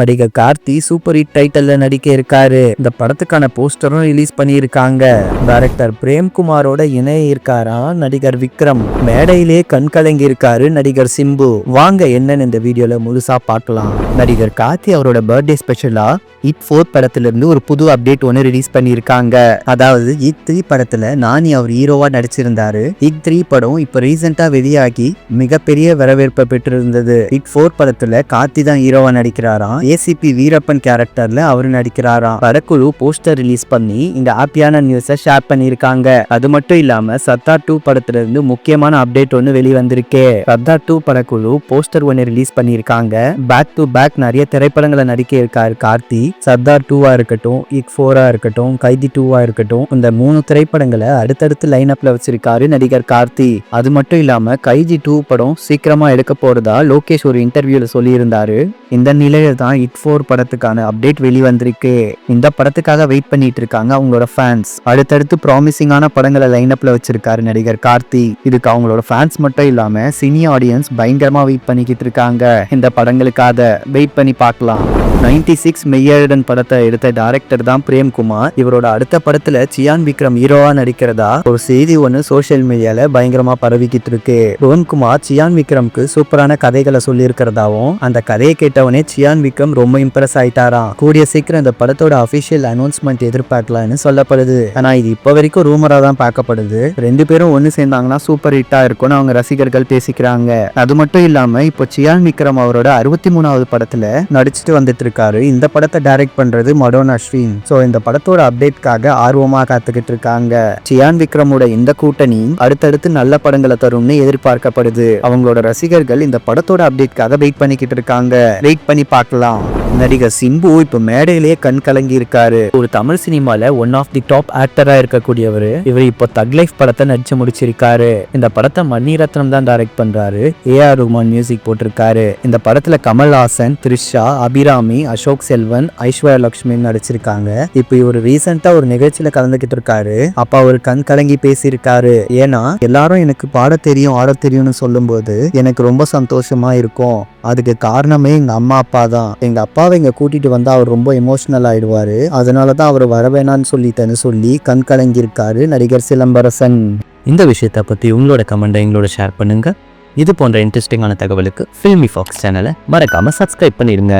நடிகர் Karthi super hit டைட்டில்ல நடிக்க இருக்காரு. இந்த படத்துக்கான போஸ்டரும் ரிலீஸ் பண்ணியிருக்காங்க. டைரக்டர் பிரேம்குமாரோட இணைய இருக்காரா? நடிகர் விக்ரம் மேடையிலே கண் கலங்கி இருக்காரு நடிகர் சிம்பு. வாங்க என்னன்னு இந்த வீடியோல முழுசா பார்க்கலாம். நடிகர் கார்த்தி அவரோட பர்த்டே ஸ்பெஷலா இட் ஃபோர் படத்துல இருந்து ஒரு புது அப்டேட் ஒன்று ரிலீஸ் பண்ணியிருக்காங்க. அதாவது இட் த்ரீ படத்துல நானி அவர் ஹீரோவா நடிச்சிருந்தாரு. இட் த்ரீ படம் இப்போ ரீசெண்டா வெளியாகி மிகப்பெரிய வரவேற்பை பெற்றிருந்தது. இட் ஃபோர் படத்துல கார்த்தி தான் ஹீரோவா நடிக்கிறாராம் ஏசிபி வீரப்பன் கேரக்டர்ல அவர் நடிக்கிறாராம். படக்குழு போஸ்டர் ரிலீஸ் பண்ணி இந்த ஹாப்பியான நியூஸை ஷேர் பண்ணியிருக்காங்க. அது மட்டும் இல்லாம சர்தார் டூ படத்துல இருந்து முக்கியமான அப்டேட் ஒன்று வெளிவந்திருக்கு. சர்தார் டூ படக்குழு போஸ்டர் ஒன்று ரிலீஸ் பண்ணியிருக்காங்க. பேக் டு பேக் நிறைய திரைப்படங்களை நடிக்க இருக்காரு கார்த்தி. சர்தார் டூவா இருக்கட்டும் இக் ஃபோரா இருக்கட்டும் கைதி டூவா இருக்கட்டும் இந்த மூணு திரைப்படங்களை அடுத்தடுத்து லைன் அப்ல வச்சிருக்காரு நடிகர் கார்த்தி. அது மட்டும் இல்லாம கைதி டூ படம் சீக்கிரமா எடுக்க போறதா லோகேஷ் ஒரு இன்டர்வியூல சொல்லியிருந்தாரு. இந்த நிலையில தான் இட் ஃபோர் படத்துக்கான அப்டேட் வெளிவந்திருக்கு. இந்த படத்துக்காக வெயிட் பண்ணிட்டு இருக்காங்க அவங்களோட ஃபேன்ஸ் அடுத்தடுத்து ப்ராமிசிங்கான படங்களை லைன் அப்ல வச்சிருக்காரு நடிகர் கார்த்தி. இதுக்கு அவங்களோட ஃபேன்ஸ் மட்டும் இல்லாம சினி ஆடியன்ஸ் பயங்கரமா வெயிட் பண்ணிக்கிட்டு இருக்காங்க. இந்த படங்களுக்காக வெயிட் பண்ணி பார்க்கலாம். நைன்டி சிக்ஸ் மெய்யழடன் படத்தை எடுத்த டைரக்டர் தான் பிரேம்குமார். இவரோட அடுத்த படத்துல சியான் விக்ரம் ஹீரோவா நடிக்கிறதா ஒரு செய்தி ஒன்று சோஷியல் மீடியால பயங்கரமா பரவிக்கிட்டு இருக்கு. பிரேம்குமார் சியான் விக்ரம்க்கு சூப்பரான கதைகளை சொல்லியிருக்கிறதாவும் அந்த கதையை கேட்டவனே சியான் விக்ரம் ரொம்ப இம்ப்ரெஸ் ஆயிட்டாராம். கூடிய சீக்கிரம் இந்த படத்தோட அபிஷியல் அனௌன்ஸ்மெண்ட் எதிர்பார்க்கலாம்னு சொல்லப்படுது. ஆனா இது இப்போ வரைக்கும் ரூமரா தான் பார்க்கப்படுது. ரெண்டு பேரும் ஒன்று சேர்ந்தாங்கன்னா சூப்பர் ஹிட்டா இருக்கும்னு அவங்க ரசிகர்கள் பேசிக்கிறாங்க. அது மட்டும் இல்லாம இப்போ சியான் விக்ரம் அவரோட அறுபத்தி மூணாவது படத்துல நடிச்சுட்டு வந்துட்டு இருக்காரு இந்த படத்தை டைரக்ட் பண்றது மடோன் அஸ்வின். ஸோ இந்த படத்தோட அப்டேட்காக ஆர்வமா காத்துக்கிட்டு இருக்காங்க சியான் விக்ரமோட இந்த கூட்டணி அடுத்தடுத்து நல்ல படங்களை தரும்னு எதிர்பார்க்கப்படுது. அவங்களோட ரசிகர்கள் இந்த படத்தோட அப்டேட்காக வெயிட் பண்ணிக்கிட்டு இருக்காங்க வெயிட் பண்ணி பார்க்கலாம். நடிகர் சிம்பு இப்போ மேடையிலேயே கண் கலங்கி இருக்காரு. ஒரு தமிழ் சினிமால ஒன் ஆஃப் தி டாப் ஆக்டரா இருக்கக்கூடியவர் இவர் இப்போ தக் லைஃப் படத்தை நடிச்சு முடிச்சிருக்காரு. இந்த படத்தை மணிரத்னம் தான் டைரக்ட் பண்றாரு. ஏஆர் ரஹ்மான் மியூசிக் போட்டிருக்காரு. இந்த படத்துல கமல்ஹாசன் த்ரிஷா அபிராமி அசோக் செல்வன் ஐஸ்வர்யா லட்சுமி நடிச்சிருக்காங்க. இப்போ இவர் ரீசெண்டா ஒரு நிகழ்ச்சியில கலந்துக்கிட்டு இருக்காரு. அப்ப அவர் கண் கலங்கி பேசியிருக்காரு. ஏன்னா எல்லாரும் எனக்கு பாட தெரியும் ஆட தெரியும்னு சொல்லும்போது எனக்கு ரொம்ப சந்தோஷமா இருக்கும். அதுக்கு காரணமே எங்க அம்மா அப்பா தான். எங்க அப்பாவை இங்கே கூட்டிகிட்டு வந்தால் அவர் ரொம்ப எமோஷனல் ஆகிடுவார் அதனால தான் அவர் வர வேணாம்னு சொல்லிட்டேன்னு சொல்லி கண் கலங்கியிருக்காரு நடிகர் சிலம்பரசன். இந்த விஷயத்தை பற்றி உங்களோட கமெண்ட்டை எங்களோட ஷேர் பண்ணுங்கள் இது போன்ற இன்ட்ரெஸ்டிங்கான தகவலுக்கு ஃபில்மி ஃபாக்ஸ் சேனலை மறக்காமல் சப்ஸ்கிரைப் பண்ணிடுங்க